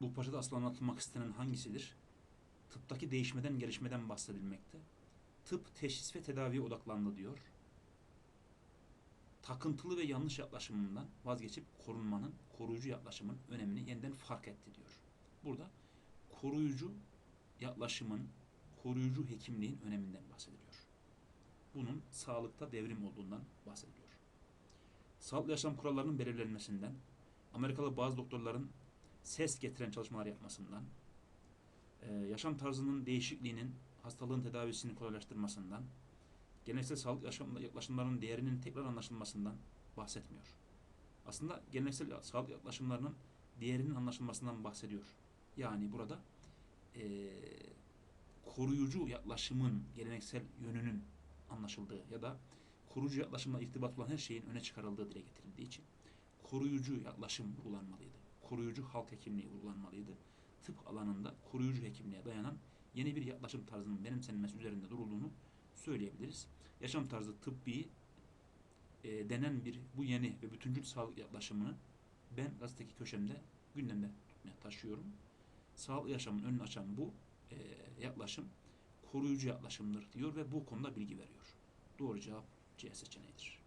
Bu parçada asıl anlatılmak istenen hangisidir? Tıptaki değişmeden gelişmeden bahsedilmekte. Tıp teşhis ve tedaviye odaklandı diyor. Takıntılı ve yanlış yaklaşımından vazgeçip korunmanın, koruyucu yaklaşımın önemini yeniden fark etti diyor. Burada koruyucu yaklaşımın, koruyucu hekimliğin öneminden bahsediliyor. Bunun sağlıkta devrim olduğundan bahsediliyor. Sağlıklı yaşam kurallarının belirlenmesinden, Amerikalı bazı doktorların ses getiren çalışmalar yapmasından, e, yaşam tarzının değişikliğinin hastalığın tedavisini kolaylaştırmasından, geleneksel sağlık yaklaşımlarının değerinin tekrar anlaşılmasından bahsetmiyor. Aslında geleneksel sağlık yaklaşımlarının değerinin anlaşılmasından bahsediyor. Yani burada e, koruyucu yaklaşımın geleneksel yönünün anlaşıldığı ya da koruyucu yaklaşımla irtibat olan her şeyin öne çıkarıldığı dile getirildiği için koruyucu yaklaşım uygulanmalıydı. Koruyucu halk hekimliği uygulanmalıydı. Tıp alanında koruyucu hekimliğe dayanan yeni bir yaklaşım tarzının benimsenmesi üzerinde durulduğunu söyleyebiliriz. Yaşam tarzı tıbbi e, denen bir bu yeni ve bütüncül sağlık yaklaşımını ben gazeteki köşemde gündemde taşıyorum. Sağlıklı yaşamın önünü açan bu e, yaklaşım koruyucu yaklaşımdır diyor ve bu konuda bilgi veriyor. Doğru cevap C seçeneğidir.